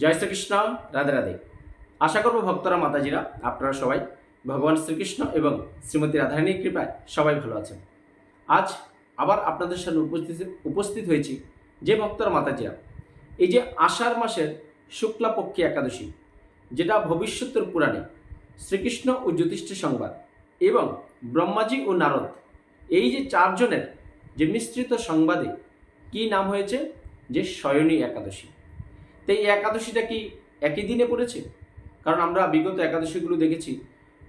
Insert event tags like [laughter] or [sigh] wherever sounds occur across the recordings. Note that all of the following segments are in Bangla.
জয় শ্রীকৃষ্ণ, রাধে রাধে। আশা করব ভক্তরা, মাতাজিরা, আপনারা সবাই ভগবান শ্রীকৃষ্ণ এবং শ্রীমতী রাধারানীর কৃপায় সবাই ভালো আছেন। আজ আবার আপনাদের সামনে উপস্থিত উপস্থিত হয়েছি যে ভক্তরা, মাতাজিরা। এই যে আষাঢ় মাসের শুক্লাপক্ষী একাদশী, যেটা ভবিষ্যতের পুরাণে শ্রীকৃষ্ণ ও যুধিষ্ঠির সংবাদ এবং ব্রহ্মাজি ও নারদ, এই যে চারজনের যে মিশ্রিত সংবাদে কি নাম হয়েছে? যে শয়নী একাদশী। তো এই একাদশীটা কি একই দিনে পড়েছে? কারণ আমরা বিগত একাদশীগুলো দেখেছি,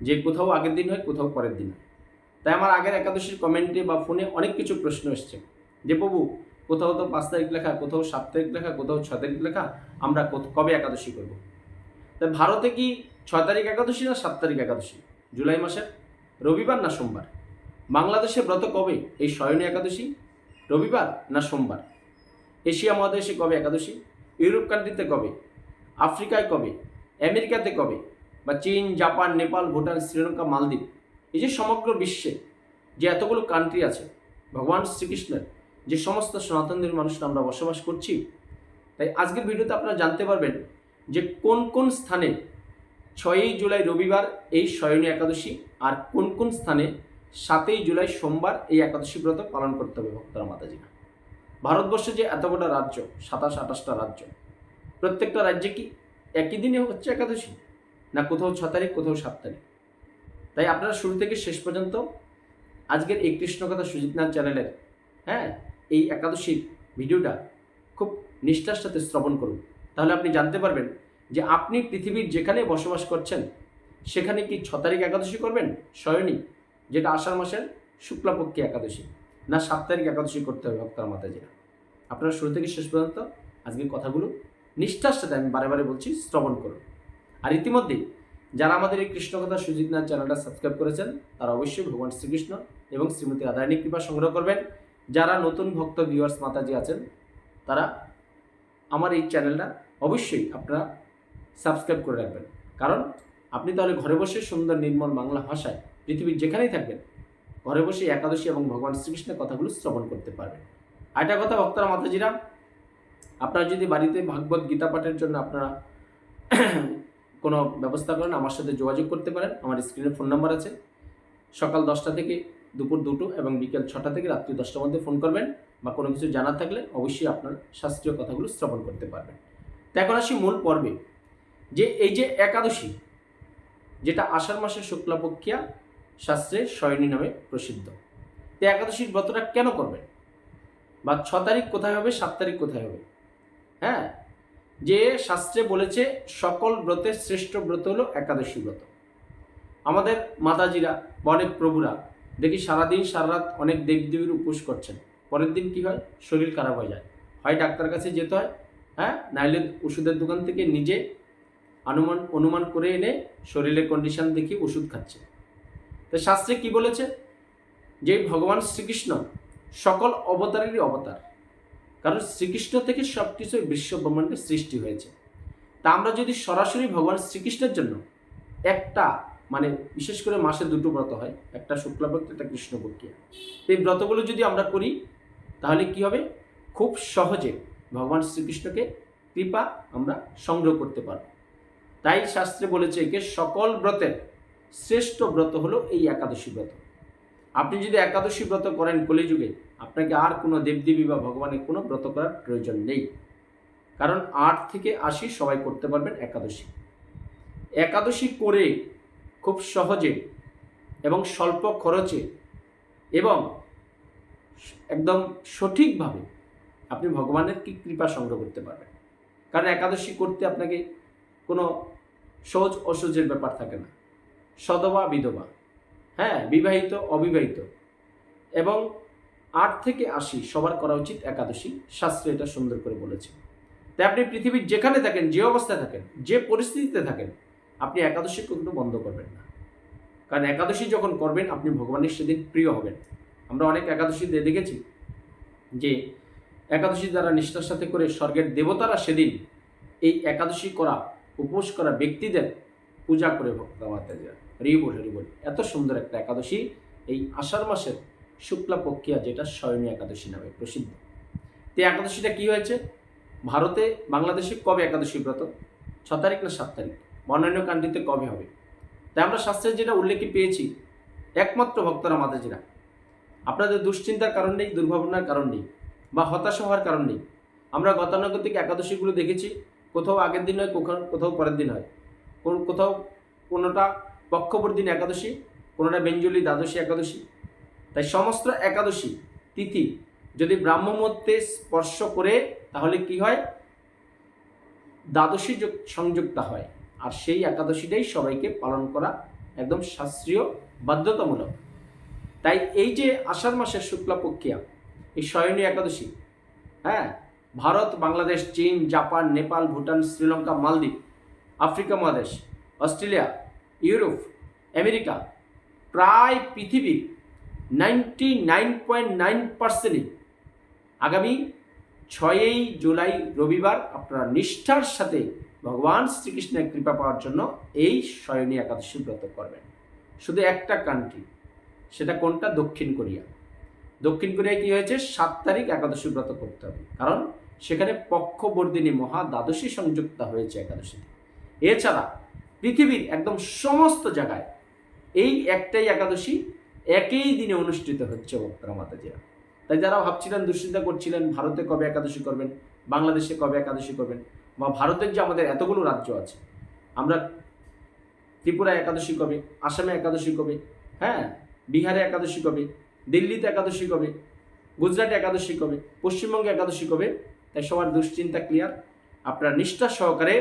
যে কোথাও আগের দিন হয়, কোথাও পরের দিন হয়। তাই আমার আগের একাদশীর কমেন্টে বা ফোনে অনেক কিছু প্রশ্ন এসছে। যে প্রভু, কোথাও তো পাঁচ তারিখ লেখা, কোথাও সাত তারিখ লেখা, কোথাও ছ তারিখ লেখা, আমরা কবে একাদশী করব? তাই ভারতে কি ছয় তারিখ একাদশী না সাত তারিখ একাদশী? জুলাই মাসের? রবিবার না সোমবার? বাংলাদেশে ব্রত কবে এই শয়নী একাদশী? রবিবার না সোমবার? এশিয়া মহাদেশে কবে একাদশী? ইউরোপ কান্ট্রিতে কবে আফ্রিকায় কবে আমেরিকাতে কবে বা চীন, জাপান, নেপাল, ভুটান, শ্রীলঙ্কা, মালদ্বীপ, এই যে সমগ্র বিশ্বে যে এতগুলো কান্ট্রি আছে, ভগবান শ্রীকৃষ্ণের যে সমস্ত সনাতনদের মানুষরা আমরা বসবাস করছি, তাই আজকের ভিডিওতে আপনারা জানতে পারবেন যে কোন কোন স্থানে ছয়ই জুলাই রবিবার এই শয়নী একাদশী আর কোন কোন স্থানে সাতই জুলাই সোমবার এই একাদশী ব্রত পালন করতে হবে ভক্তরা মাতাজিরা। ভারতবর্ষে যে এত রাজ্য, সাতাশ, আঠাশটা রাজ্য, প্রত্যেকটা রাজ্যে কি একই দিনে হচ্ছে একাদশী? না কোথাও ছ তারিখ, কোথাও সাত তারিখ? তাই আপনারা শুরু থেকে শেষ পর্যন্ত আজকের এই কৃষ্ণকথা সুজিতনাথ চ্যানেলের হ্যাঁ এই একাদশীর ভিডিওটা খুব নিষ্ঠার সাথে শ্রবণ করুন। তাহলে আপনি জানতে পারবেন যে আপনি পৃথিবীর যেখানে বসবাস করছেন, সেখানে কি ছ তারিখ একাদশী করবেন? শয়নী যেটা আষাঢ় মাসের শুক্লাপক্ষী একাদশী। না সাত তারিখ একাদশী করতে হবে ভক্তার মাতাজিরা আপনারা শুরু থেকে শেষ পর্যন্ত আজকের কথাগুলো নিষ্ঠার সাথে আমি বারে বারে বলছি, শ্রবণ করুন। আর ইতিমধ্যেই যারা আমাদের এই কৃষ্ণকথা সুজিত নাথ চ্যানেলটা সাবস্ক্রাইব করেছেন, তারা অবশ্যই ভগবান শ্রীকৃষ্ণ এবং শ্রীমতী রাধারানী কৃপা সংগ্রহ করবেন। যারা নতুন ভক্ত ভিউয়ার্স মাতাজি আছেন, তারা আমার এই চ্যানেলটা অবশ্যই আপনারা সাবস্ক্রাইব করে রাখবেন। কারণ আপনি তাহলে ঘরে বসে সুন্দর নির্মল বাংলা ভাষায় পৃথিবীর যেখানেই থাকবেন ঘরে বসে একাদশী এবং ভগবান শ্রীকৃষ্ণের কথাগুলো শ্রবণ করতে পারবেন। আরেকটা কথা, ভক্তরা, মাতাজিরা, আপনারা যদি বাড়িতে ভাগবত গীতা পাঠের জন্য আপনারা [clears throat] কোনো ব্যবস্থা করেন, আমার সাথে যোগাযোগ করতে পারেন। আমার স্ক্রিনে ফোন নাম্বার আছে। সকাল দশটা থেকে দুপুর দুটো এবং বিকেল ছটা থেকে রাত্রি দশটার মধ্যে ফোন করবেন বা কোনো কিছু জানার থাকলে অবশ্যই আপনার শাস্ত্রীয় কথাগুলো শ্রবণ করতে পারবেন। তো এখন আসি মূল পর্বে। যে এই যে একাদশী, যেটা আষাঢ় মাসের শুক্লাপক্ষিয়া শাস্ত্রে শয়নী নামে প্রসিদ্ধ। তো একাদশীর ব্রতটা কেন করবেন? বা ছ তারিখ কোথায় হবে, সাত তারিখ কোথায় হবে? হ্যাঁ? যে শাস্ত্রে বলেছে, সকল ব্রতের শ্রেষ্ঠ ব্রত হলো একাদশী ব্রত। আমাদের মাতাজিরা বা অনেক প্রভুরা, দেখি সারাদিন সারা রাত অনেক দেবদেবীর উপোস করছেন। পরের দিন কি হয়? শরীর খারাপ হয়ে যায়। হয় ডাক্তার কাছে যেতে হয় হ্যাঁ? নাইলে ওষুধের দোকান থেকে নিজে অনুমান অনুমান করে এনে শরীরের কন্ডিশন দেখে ওষুধ খাচ্ছে। তো শাস্ত্রে কি বলেছে? যে ভগবান শ্রীকৃষ্ণ সকল অবতারেরই অবতার। কারণ শ্রীকৃষ্ণ থেকে সব কিছু বিশ্ব ব্রহ্মাণ্ডের সৃষ্টি হয়েছে। তা আমরা যদি সরাসরি ভগবান শ্রীকৃষ্ণের জন্য একটা মানে বিশেষ করে মাসে দুটো ব্রত হয়, একটা শুক্লাপক্ষ একটা কৃষ্ণপক্ষিয়া এই ব্রতগুলো যদি আমরা করি, তাহলে কি হবে? খুব সহজে ভগবান শ্রীকৃষ্ণকে কৃপা আমরা সংগ্রহ করতে পারব। তাই শাস্ত্রে বলেছে একে সকল ব্রতের শ্রেষ্ঠ ব্রত হলো এই একাদশী ব্রত। আপনি যদি একাদশী ব্রত করেন কলিযুগে, আপনাকে আর কোনো দেবদেবী বা ভগবানের কোনো ব্রত করার প্রয়োজন নেই। কারণ আট থেকে আশি সবাই করতে পারবেন একাদশী। একাদশী করে খুব সহজে এবং স্বল্প খরচে এবং একদম সঠিকভাবে আপনি ভগবানের কি কৃপা সংগ্রহ করতে পারবেন। কারণ একাদশী করতে আপনাকে কোনো সহজ অসহজের ব্যাপার থাকে না। সদবা বিধবা। হ্যাঁ বিবাহিত, অবিবাহিত। এবং আট থেকে আশি সবার করা উচিত একাদশী, শাস্ত্রে এটা সুন্দর করে বলেছে। তাই আপনি পৃথিবীর যেখানে থাকেন, যে অবস্থায় থাকেন, যে পরিস্থিতিতে থাকেন, আপনি একাদশী কখনো বন্ধ করবেন না। কারণ একাদশী যখন করবেন, আপনি ভগবানের সেদিন প্রিয় হবেন। আমরা অনেক একাদশীতে দেখেছি যে একাদশী দ্বারা নিষ্ঠার সাথে করে স্বর্গের দেবতারা সেদিন এই একাদশী করা, উপোস করা ব্যক্তিদের পূজা করে ভক্ত মাতাজি হরিবল হরিবল এত সুন্দর একটা একাদশী। এই আষাঢ় মাসের শুক্লা পক্ষিয়া যেটা স্বয়নী একাদশী নামে প্রসিদ্ধ। তো একাদশীটা কি হয়েছে? ভারতে, বাংলাদেশে কবে একাদশী ব্রত? ছ তারিখ না সাত তারিখ? অন্যান্য কান্ট্রিতে কবে হবে? তাই আমরা শাস্ত্রের যেটা উল্লেখে পেয়েছি, একমাত্র ভক্তরা মাতাজিরা। আপনাদের দুশ্চিন্তার কারণ নেই, দুর্ভাবনার কারণ নেই, বা হতাশা হওয়ার কারণ নেই। আমরা গতানুগতিক একাদশীগুলো দেখেছি। কোথাও আগের দিন হয় কোথাও কোথাও পরের দিন হয়। কোন- কোথাও কোনোটা পক্ষবর্দিন একাদশী, কোনোটা বেঞ্জলি দ্বাদশী একাদশী। তাই সমস্ত একাদশী, তিথি যদি ব্রাহ্মমূর্তে স্পর্শ করে, তাহলে কি হয়? দ্বাদশী যুক- সংযুক্ত হয়। আর সেই একাদশীটাই সবাইকে পালন করা একদম শাস্ত্রীয় বাধ্যতামূলক। তাই এই যে আষাঢ় মাসের শুক্লাপক্ষিয়া এই শয়নী একাদশী হ্যাঁ? ভারত, বাংলাদেশ, চীন, জাপান, নেপাল, ভুটান, শ্রীলঙ্কা, মালদ্বীপ, আফ্রিকা মহাদেশ, অস্ট্রেলিয়া ইউরোপ, আমেরিকা, প্রায় পৃথিবীর নাইনটি নাইন পয়েন্ট নাইন পার্সেন্টই আগামী ছয়ই জুলাই রবিবার আপনারা নিষ্ঠার সাথে ভগবান শ্রীকৃষ্ণের কৃপা পাওয়ার জন্য এই শয়নী একাদশী ব্রত করবেন। শুধু একটা কান্ট্রি সেটা কোনটা? দক্ষিণ কোরিয়া। দক্ষিণ কোরিয়ায় কী হয়েছে? সাত তারিখ একাদশী ব্রত করতে হবে। কারণ সেখানে পক্ষবর্দিনী মহা দ্বাদশী সংযুক্ত হয়েছে একাদশীতে। এছাড়া পৃথিবীর একদম সমস্ত জায়গায় এই একটাই একাদশী একই দিনে অনুষ্ঠিত হচ্ছে ভক্তরা মাতাজিরা। তাই যারা ভাবছিলেন, দুশ্চিন্তা করছিলেন, ভারতে কবে একাদশী করবেন, বাংলাদেশে কবে একাদশী করবেন, বা ভারতের যে আমাদের এতগুলো রাজ্য আছে, আমরা ত্রিপুরা একাদশী কবে, আসামে একাদশী কবে হ্যাঁ বিহারে একাদশী কবে, দিল্লিতে একাদশী কবে, গুজরাটে একাদশী কবে, পশ্চিমবঙ্গে একাদশী কবে, তাই সবার দুশ্চিন্তা ক্লিয়ার আপনারা নিষ্ঠা সহকারে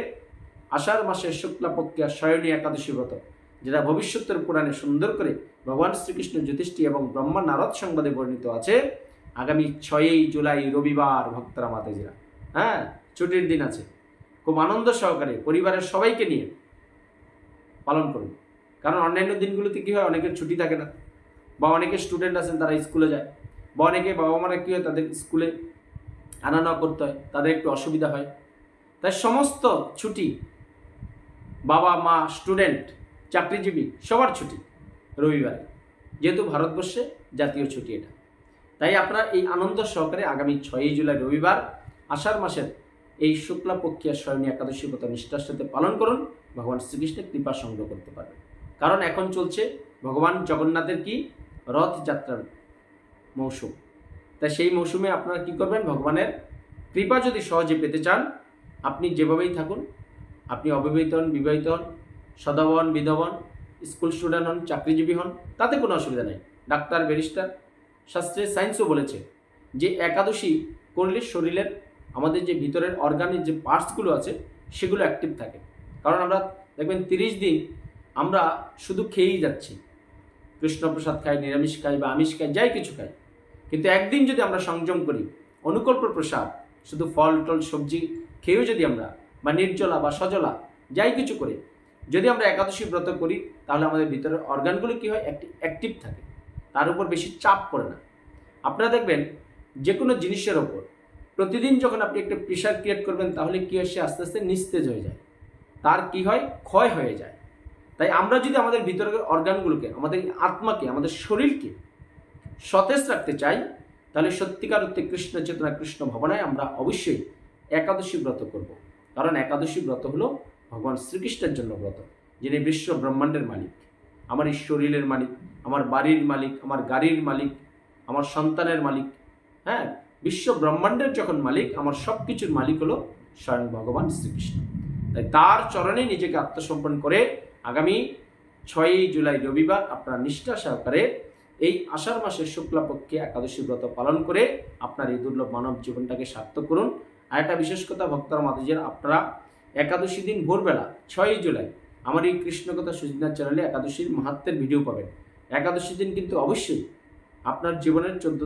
আষাঢ় মাসের শুক্লাপক্ষিয়া শয়নী একাদশী ব্রত, যেটা ভবিষ্যতের পুরাণে সুন্দর করে ভগবান শ্রীকৃষ্ণ জ্যোতিষ্ঠী এবং ব্রহ্মা নারদ সংবাদে বর্ণিত আছে। আগামী ছয়ই জুলাই রবিবার ভক্তরা মাতাজিরা হ্যাঁ ছুটির দিন আছে। খুব আনন্দ সহকারে পরিবারের সবাইকে নিয়ে পালন করুন। কারণ অন্যান্য দিনগুলোতে কী হয়, অনেকের ছুটি থাকে না, বা অনেকে স্টুডেন্ট আছেন, তারা স্কুলে যায়, বা অনেকে বাবা মারা কী হয়, তাদের স্কুলে আনা নেওয়া করতে হয়, তাদের একটু অসুবিধা হয়। তাই সমস্ত ছুটি বাবা, মা স্টুডেন্ট চাকরিজীবী, সবার ছুটি রবিবারে। যেহেতু ভারতবর্ষে জাতীয় ছুটি এটা। তাই আপনারা এই আনন্দ সহকারে আগামী ছয়ই জুলাই রবিবার আষাঢ় মাসের এই শুক্লা পক্ষিয়া স্বয়নী একাদশী ব্রত নিষ্ঠার সাথে পালন করুন। ভগবান শ্রীকৃষ্ণের কৃপা সংগ্রহ করতে পারবেন। কারণ এখন চলছে ভগবান জগন্নাথের কি? রথযাত্রার মৌসুম। তাই সেই মৌসুমে আপনারা কি করবেন? ভগবানের কৃপা যদি সহজে পেতে চান, আপনি যেভাবেই থাকুন আপনি অবিবাহিত হন, বিবাহিত হন সদাবন বিধবন স্কুল স্টুডেন্ট হন, চাকরিজীবী হন, তাতে কোনো অসুবিধা নেই। ডাক্তার, ব্যারিস্টার, শাস্ত্রে সায়েন্সও বলেছে যে একাদশী করলে শরীরের, আমাদের যে ভিতরের অর্গানিক যে পার্টসগুলো আছে, সেগুলো অ্যাক্টিভ থাকে। কারণ আমরা দেখবেন তিরিশ দিন আমরা শুধু খেয়েই যাচ্ছি। কৃষ্ণপ্রসাদ খাই, নিরামিষ খাই বা আমিষ খাই, যাই কিছু খাই। কিন্তু একদিন যদি আমরা সংযম করি অনুকল্প প্রসাদ, শুধু ফল, টল, সবজি খেয়েও যদি আমরা বা নির্জলা বা সজলা, যাই কিছু করে, যদি আমরা একাদশী ব্রত করি, তাহলে আমাদের ভিতরের অর্গানগুলো কী হয়? একটি অ্যাক্টিভ থাকে। তার উপর বেশি চাপ পড়ে না। আপনারা দেখবেন যে কোনো জিনিসের ওপর প্রতিদিন যখন আপনি একটা প্রেশার ক্রিয়েট করবেন, তাহলে কী হয়? সে আস্তে আস্তে নিস্তেজ হয়ে যায়। তার কি হয়? ক্ষয় হয়ে যায়। তাই আমরা যদি আমাদের ভিতরের অর্গানগুলোকে আমাদের আত্মাকে, আমাদের শরীরকে সতেজ রাখতে চাই, তাহলে সত্যিকার অর্থে কৃষ্ণ চেতনা, কৃষ্ণ ভবনায় আমরা অবশ্যই একাদশী ব্রত করব। কারণ একাদশী ব্রত হলো ভগবান শ্রীকৃষ্ণের জন্য ব্রত, যিনি বিশ্ব ব্রহ্মাণ্ডের মালিক। আমার এই শরীরের মালিক, আমার বাড়ির মালিক, আমার গাড়ির মালিক, আমার সন্তানের মালিক হ্যাঁ? বিশ্ব ব্রহ্মাণ্ডের যখন মালিক, আমার সব কিছুর মালিক হলো স্বয়ং ভগবান শ্রীকৃষ্ণ। তাই তার চরণে নিজেকে আত্মসম্পন্ন করে আগামী ছয়ই জুলাই রবিবার আপনারা নিষ্ঠা সহকারে এই আষাঢ় মাসের শুক্লাপক্ষে একাদশী ব্রত পালন করে আপনার এই দুর্লভ মানব জীবনটাকে সার্থক করুন। আর একটা বিশেষ কথা, ভক্তরা মাতাজির আপনারা একাদশী দিন ভোরবেলা ছয়ই জুলাই আমার এই কৃষ্ণকথা সুজিনার চ্যানেলে একাদশীর মাহাত্মের ভিডিও পাবেন। একাদশী দিন কিন্তু অবশ্যই আপনার জীবনের চোদ্দ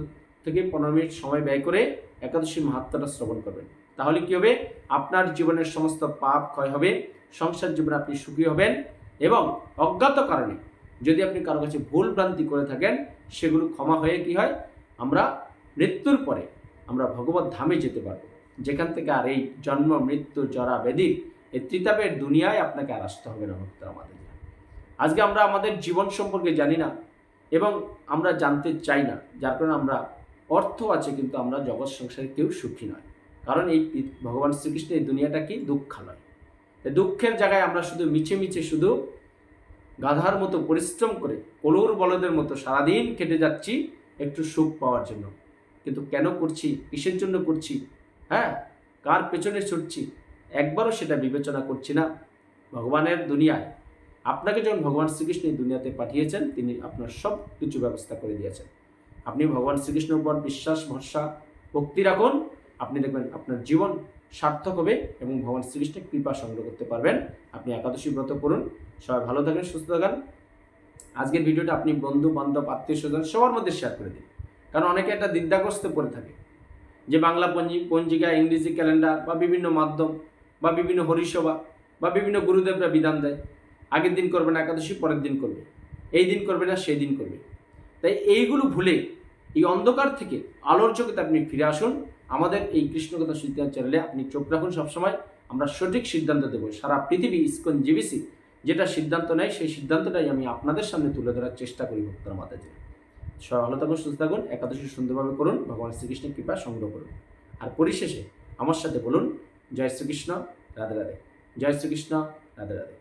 থেকে পনেরো মিনিট সময় ব্যয় করে একাদশীর মাহাত্মটা শ্রবণ করবেন। তাহলে কী হবে? আপনার জীবনের সমস্ত পাপ ক্ষয় হবে, সংসার জীবনে আপনি সুখী হবেন এবং অজ্ঞাত কারণে যদি আপনি কারও কাছে ভুল ভ্রান্তি করে থাকেন, সেগুলো ক্ষমা হয়ে কি হয়? আমরা মৃত্যুর পরে আমরা ভগবত ধামে যেতে পারব। যেখান থেকে আর এই জন্ম, মৃত্যু, জরা ব্যাধির এই ত্রিতাপের দুনিয়ায় আপনাকে আর আসতে হবে না, ভক্ত আমাদের আজকে আমরা আমাদের জীবন সম্পর্কে জানি না এবং আমরা জানতে চাই না, যার কারণে আমরা অর্থ আছে কিন্তু আমরা জগৎ সংসারে কেউ সুখী নয়। কারণ এই ভগবান শ্রীকৃষ্ণ এই দুনিয়াটা কি? দুঃখালয় দুঃখের জায়গায় আমরা শুধু মিছে মিছে শুধু গাধার মতো পরিশ্রম করে কলুর বলদের মতো সারাদিন কেটে যাচ্ছি একটু সুখ পাওয়ার জন্য। কিন্তু কেন করছি? কিসের জন্য করছি? হ্যাঁ কার পেছনে ছুটছি? একবারও সেটা বিবেচনা করছি না। ভগবানের দুনিয়ায়, আপনাকে যখন ভগবান শ্রীকৃষ্ণ এই দুনিয়াতে পাঠিয়েছেন, তিনি আপনার সব কিছু ব্যবস্থা করে দিয়েছেন। আপনি ভগবান শ্রীকৃষ্ণের উপর বিশ্বাস, ভরসা, ভক্তি রাখুন। আপনি দেখবেন আপনার জীবন সার্থক হবে এবং ভগবান শ্রীকৃষ্ণের কৃপা সংগ্রহ করতে পারবেন। আপনি একাদশী ব্রত করুন। সবাই ভালো থাকেন, সুস্থ থাকেন। আজকের ভিডিওটা আপনি বন্ধু, বান্ধব আত্মীয় স্বজন সবার মধ্যে শেয়ার করে দিন। কারণ অনেকে একটা দ্বিধাগ্রস্ত পড়ে থাকে। যে বাংলা পঞ্জি, পঞ্জিকা, ইংরেজি ক্যালেন্ডার বা বিভিন্ন মাধ্যম বা বিভিন্ন হরিসভা বা বিভিন্ন গুরুদেবরা বিধান দেয়, আগের দিন করবে না একাদশী, পরের দিন করবে। এই দিন করবে না, সেই দিন করবে। তাই এইগুলো ভুলে, এই অন্ধকার থেকে আলোর জগতে আপনি ফিরে আসুন। আমাদের এই কৃষ্ণকথা সিদ্ধান্ত চ্যানেলে আপনি চোখ রাখুন সবসময়। আমরা সঠিক সিদ্ধান্ত দেবো। সারা পৃথিবী ইস্কন জিবিসি যেটা সিদ্ধান্ত নেয়, সেই সিদ্ধান্তটাই আমি আপনাদের সামনে তুলে ধরার চেষ্টা করি, ভক্তরা মাতাজি সবাই থাকুন সুস্থ থাকুন, একাদশী সুন্দরভাবে করুন, ভগবান শ্রীকৃষ্ণের কৃপা সংগ্রহ করুন। আর পরিশেষে আমার সাথে বলুন, জয় শ্রীকৃষ্ণ, রাধে রাধে। জয় শ্রীকৃষ্ণ, রাধে রাধে।